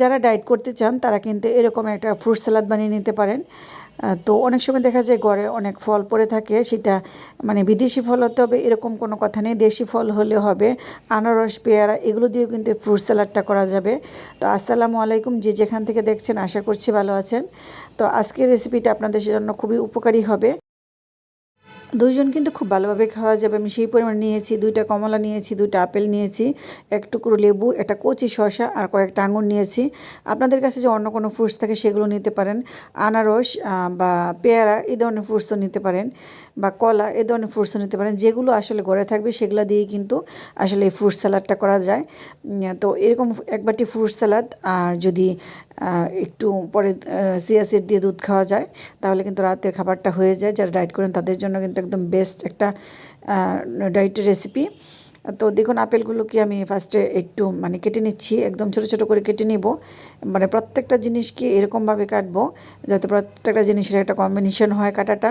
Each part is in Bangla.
যারা ডায়েট করতে চান, তারা কিন্তু এরকম একটা ফ্রুট স্যালাদ বানিয়ে নিতে পারেন। তো অনেক সময় দেখা যায় ঘরে অনেক ফল পড়ে থাকে, সেটা মানে বিদেশি ফল হতে হবে, এরকম কোনো কথা নেই। দেশি ফল হলে হবে, আনারস, পেয়ারা, এগুলো দিয়েও কিন্তু ফ্রুট স্যালাডটা করা যাবে। তো আসসালামু আলাইকুম, যে যেখান থেকে দেখছেন, আশা করছি ভালো আছেন। তো আজকের রেসিপিটা আপনাদের জন্য খুবই উপকারী হবে। দুইজন কিন্তু খুব ভালোভাবে খাওয়া যাবে। আমি সেই পরিমাণ নিয়েছি, দুইটা কমলা নিয়েছি, দুইটা আপেল নিয়েছি, এক টুকরো লেবু, একটা কচি শসা আর কয়েকটা আঙুর নিয়েছি। আপনাদের কাছে যে অন্য কোনো ফ্রুটস থাকে সেগুলো নিতে পারেন। আনারস বা পেয়ারা, এই ধরনের ফ্রুটসও নিতে পারেন। বা কলা এ ধরনের ফ্রুটসও নিতে পারেন। যেগুলো আসলে ঘরে থাকবে সেগুলো দিয়ে কিন্তু আসলে এই ফ্রুট স্যালাডটা করা যায়। তো এরকম একবারটি ফ্রুট স্যালাদ আর যদি একটু পরে সিয়া সিড দিয়ে দুধ খাওয়া যায়, তাহলে কিন্তু রাতের খাবারটা হয়ে যায়। যারা ডায়েট করেন তাদের জন্য কিন্তু একদম বেস্ট একটা ডায়েটের রেসিপি তো দেখুন আপেলগুলোকে আমি ফার্স্টে একটু মানে কেটে নিচ্ছি, একদম ছোটো ছোটো করে কেটে নিব। মানে প্রত্যেকটা জিনিসকে এরকমভাবে কাটবো, যাতে প্রত্যেকটা জিনিসের একটা কম্বিনেশন হয় কাটাটা।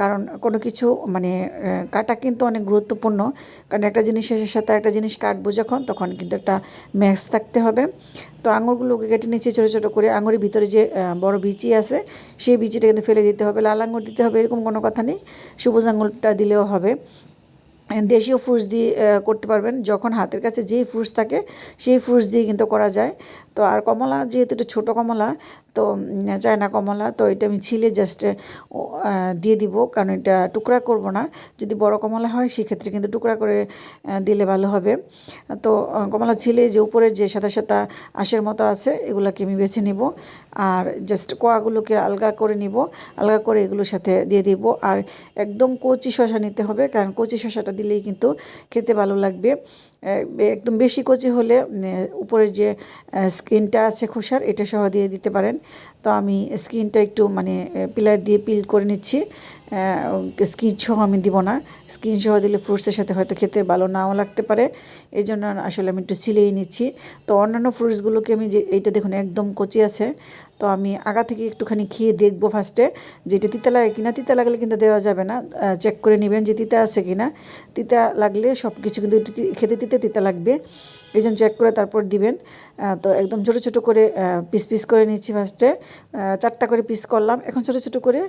কারণ কোনো কিছু মানে কাটা কিন্তু অনেক গুরুত্বপূর্ণ। কারণ একটা জিনিসের সাথে একটা জিনিস কাটবো যখন, তখন কিন্তু একটা ম্যাক্স থাকতে হবে। তো আঙুরগুলোকে কেটে নিচ্ছি ছোটো ছোটো করে। আঙুরের ভিতরে যে বড় বিচি আছে, সেই বিচিটা কিন্তু ফেলে দিতে হবে। লাল আঙুর দিতে হবে, এরকম কোনো কথা নেই। সবুজ আঙুরটা দিলেও হবে। দেশীয় ফুস দিয়ে করতে পারবেন। যখন হাতের কাছে যেই ফুস থাকে, সেই ফুস দিয়ে কিন্তু করা যায়। তো আর কমলা, যেহেতু এটা ছোটো কমলা তো চায়না কমলা। তো এটা আমি ছিলে জাস্ট দিয়ে দিব, কারণ এটা টুকরা করব না। যদি বড় কমলা হয়, সেক্ষেত্রে কিন্তু টুকরা করে দিলে ভালো হবে। তো কমলা ছিলে যে উপরের যে সাদা সাদা আঁশের মতো আছে, এগুলোকে আমি বেছে নিব। আর জাস্ট কোয়াগুলোকে আলগা করে নিব। আলগা করে এগুলোর সাথে দিয়ে দিব। আর একদম কচি শশা নিতে হবে, কারণ কচি শশাটা দিলেই কিন্তু খেতে ভালো লাগবে। একদম বেশি কচি হলে উপরের যে স্কিনটা আছে খোসার, এটা সহ দিয়ে দিতে পারেন। তো আমি স্কিনটা একটু মানে পিলার দিয়ে পিল করে নিচ্ছি। স্কিন সহ আমি দিব না। স্কিন সহ দিলে ফ্রুটসের সাথে হয়তো খেতে ভালো নাও লাগতে পারে। এই জন্য আসলে আমি একটু ছিলেই নিচ্ছি। তো অন্যান্য ফ্রুটসগুলোকে আমি যে, এইটা দেখুন একদম কচি আছে। তো আমি আগা থেকে একটুখানি খেয়ে দেখব ফার্স্টে যেটা তিতা লাগে কিনা, তিতা লাগলে কিন্তু দেওয়া যাবে না। চেক করে নেবেন যে তিতা আছে কিনা। তিতা লাগলে সব কিছু কিন্তু খেতে তিতে তিতা লাগবে। এই জন্য চেক করে তারপর দিবেন। তো একদম ছোটো ছোটো করে পিস পিস করে নিচ্ছি ফার্স্টে চারটা করে পিস করলাম। এখন ছোটো ছোটো করে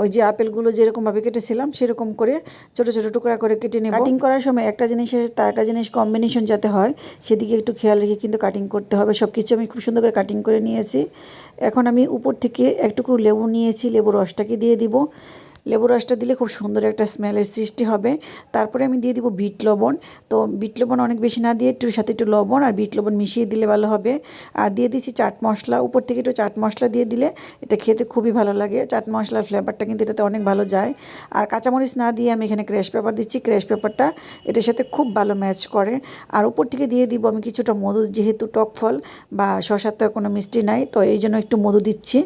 ওই যে আপেলগুলো যেরকমভাবে কেটেছিলাম, সেরকম করে ছোটো ছোটো টুকরা করে কেটে নেব। কাটিং করার সময় একটা জিনিসের তার একটা জিনিস কম্বিনেশন যাতে হয়, সেদিকে একটু খেয়াল রেখে কিন্তু কাটিং করতে হবে। সব কিছু আমি খুব সুন্দর করে কাটিং করে নিয়েছি। এখন আমি উপর থেকে একটুকু লেবু নিয়েছি লেবু রসটাকে দিয়ে দিব। লেবু রসটা দিলে খুব সুন্দর একটা স্মেলের সৃষ্টি হবে। তারপরে আমি দিয়ে দিব বিট লবণ। তো বিট লবণ অনেক বেশি না দিয়ে একটু সাথে একটু লবণ আর বিট লবণ মিশিয়ে দিলে ভালো হবে। আর দিয়ে দিচ্ছি চাট মশলা। উপর থেকে একটু চাট মশলা দিয়ে দিলে এটা খেতে খুবই ভালো লাগে। চাট মশলার ফ্লেভারটা কিন্তু এটাতে অনেক ভালো যায়। আর কাঁচামরিচ না দিয়ে আমি এখানে ক্র্যাশ পেপার দিচ্ছি। ক্র্যাশ পেপারটা এটার সাথে খুব ভালো ম্যাচ করে। আর উপর থেকে দিয়ে দিব আমি কিছুটা মধু, যেহেতু টক ফল বা শশার তো কোনো মিষ্টি নাই, তো এই জন্য একটু মধু দিচ্ছি।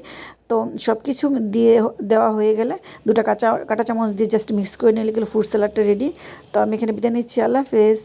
তো সব কিছু দিয়ে দেওয়া হয়ে গেলে দুটা কাঁচা, কাঁটা চামচ দিয়ে জাস্ট মিক্স করে নিলে গেলে ফ্রুট স্যালাডটা রেডি তো আমি এখানে বিদায় নিচ্ছি আল্লাহ হাফেজ।